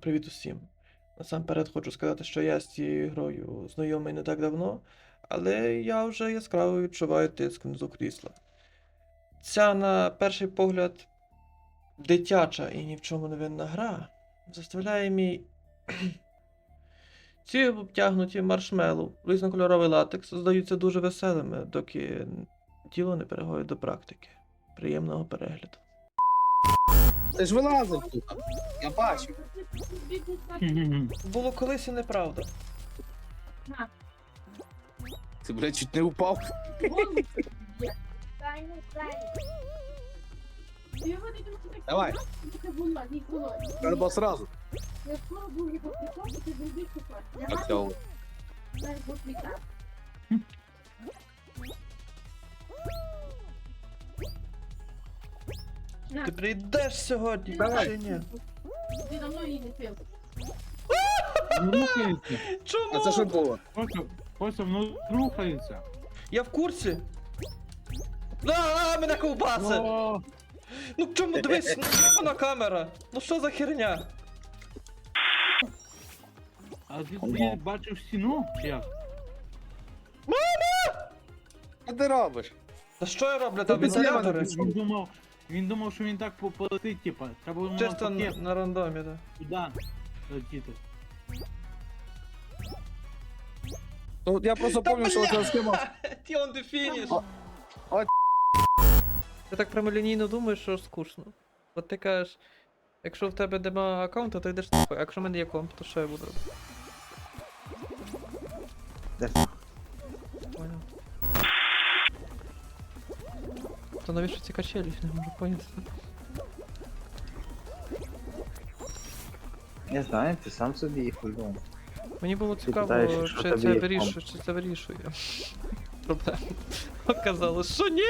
Привіт усім. Насамперед хочу сказати, що я з цією грою знайомий не так давно, але я вже яскраво відчуваю тиск внизу крісла. Ця, на перший погляд, дитяча і ні в чому не винна гра заставляє мій ці обтягнуті маршмеллоу, різнокольоровий латекс здаються дуже веселими, доки діло не переходить до практики. Приємного перегляду. Ти ж вилазив тут. Я бачу. Було колись і неправда. Ти, блядь, чуть не упав. Давай. Треба сразу. Так, Ти прийдеш сьогодні Давай. чи ні? Ти давно її не пив. Рухається. Чому? А це що було? Костя, Костя, воно рухається. Я в курсі. А, мене ковбаси! О, Ну чому дивись, ну на камера? Ну що за херня? а ти блін, бачив стіну? Чи як? Що ти робиш? Та що я роблю там Ти написав. Думав, він думав, що він так по- полетить, типа. Треба було Чисто на, на рандомі, так. туди летіти. Ну, я просто пам'ятаю, що ця схема. Ті он де фініш. О, о. Ти так прямолінійно думаєш, що скучно. От ти кажеш, якщо в тебе нема аккаунту, то йдеш нахуй, а якщо в мене є комп, то що я буду робити? Понял. То навіщо ці качелі? Не можу поняти. Не знаю, ти сам собі їх придумав. Мені було цікаво, питаєш, що чи тобі це є вирішує, чи це вирішує. Проблему. Оказалось, що ні!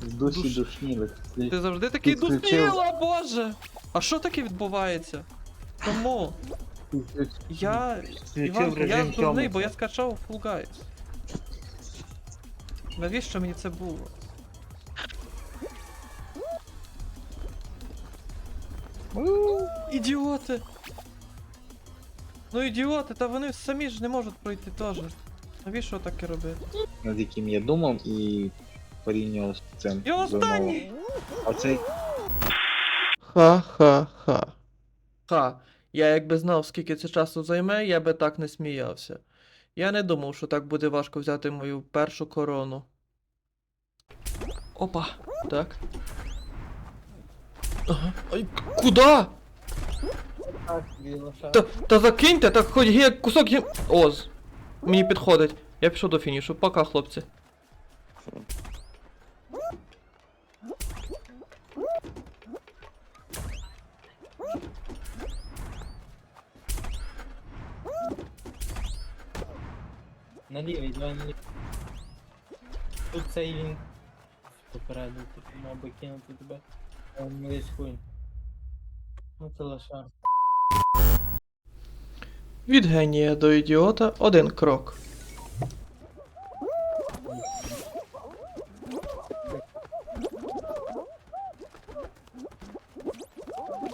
В душі Душ. душніли. Ти завжди такий Підключив. душніла, боже! А що таке відбувається? Тому я. Іванко, я дурний, бо я скачав Full Guys. Навіщо мені це було? Ідіоти! Ну ідіоти, та вони самі ж не можуть пройти теж. Навіщо таке робити? над яким я думав і порівнював з цим. І останній! Оцей Ха-ха-ха. Ха. Я якби знав, скільки це часу займе, я би так не сміявся. Я не думав, що так буде важко взяти мою першу корону. Опа. Так. Ага. Ай, к- куда? Та, та закиньте, так хоч є кусок є. Оз. Мені підходить. Я пішов до фінішу. Пока, хлопці. На лівій, давай на лівій. Тут цей він попереду, тут мав би кинути тебе. Ну. Від генія до ідіота один крок.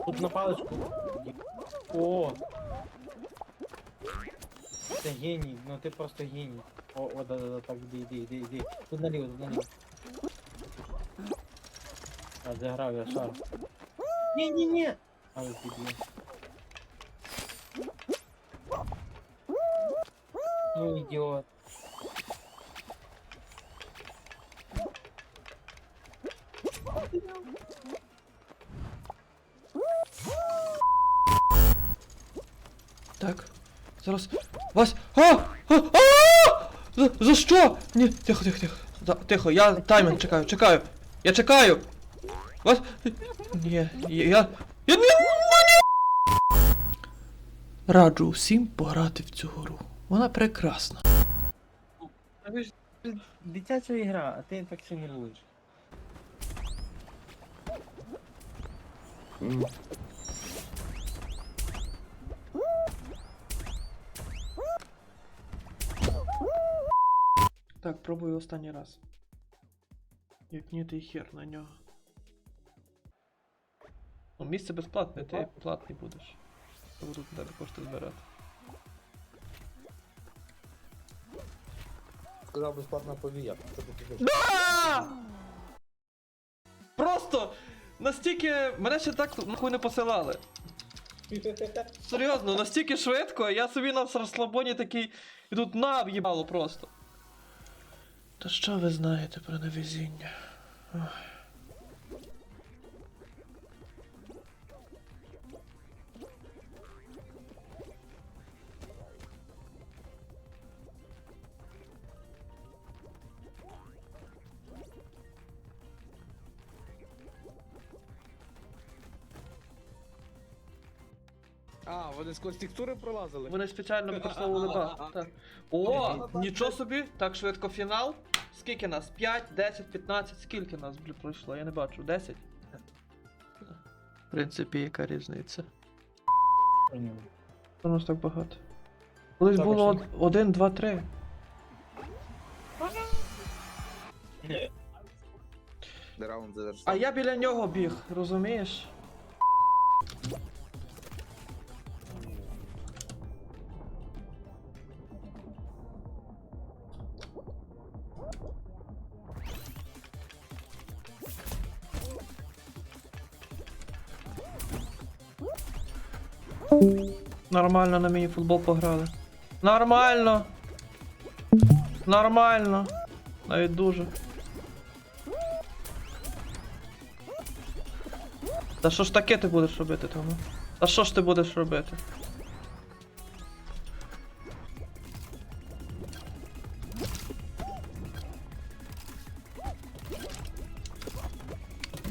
Тут на паличку. О! Це геній, ну ти просто геній. О, о, да, да, да, так, іди, іди, іди, іди. Тут наліво, тут наліво. А, заграв я шар. Ні, ні, ні! Але піде. Ну, ідіот. Так. Зараз. Вась! А! А! А! За, за що? Ні, тихо, тихо, тихо. За, тихо, я таймінг чекаю, чекаю. Я чекаю. Вас. Ні, я. Я. Не. Раджу всім пограти в цю гру. Вона прекрасна. А ви ж дитяча ігра, а ти так симулюєш. Так, пробую останній раз. Як ні, ти хер на нього. Ну, місце безплатне, ти платний будеш. Я буду тебе кошти збирати. Сказав безплатна повія. Що ти? Да! Просто настільки мене ще так нахуй не посилали. Серйозно, настільки швидко, я собі на розслабоні такий. І тут на в'їбало просто. Та що ви знаєте про невезіння? Ох. А, вони сквозь текстури пролазили? Вони спеціально використовували баг. Так. О, нічого собі, так швидко фінал. Скільки нас? 5, 10, 15, скільки нас блін, пройшло? Я не бачу. 10? В принципі, яка різниця? У нас так багато. Колись Так, було а що? 1, 2, 3. Раунд завершив. А я біля нього біг, розумієш? Нормально на мені футбол пограли. Нормально. Нормально. Навіть дуже. Та що ж таке ти будеш робити тому? Та що ж ти будеш робити?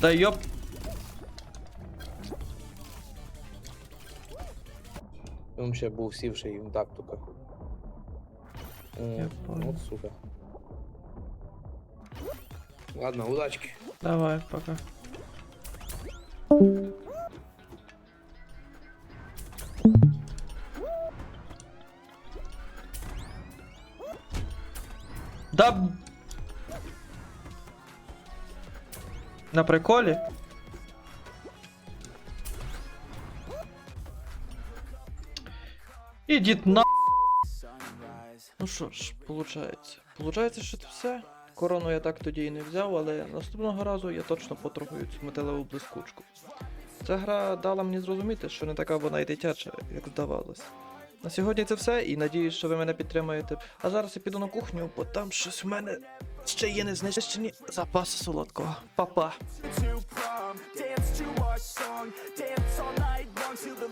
Да йоп. Він ще був сівший в тактиках. Я понял. От сука. Ладно, удачки. Давай, пока. Да. б- На приколі? Ідіть на. Ну що ж, получається. Получається, що це все. Корону я так тоді і не взяв, але наступного разу я точно потрогаю цю металеву блискучку. Ця гра дала мені зрозуміти, що не така вона й дитяча, як здавалось. На сьогодні це все, і надіюсь, що ви мене підтримаєте. А зараз я піду на кухню, бо там щось в мене ще є незнищені запаси солодкого. Па-па! dance to our song, dance all night long till the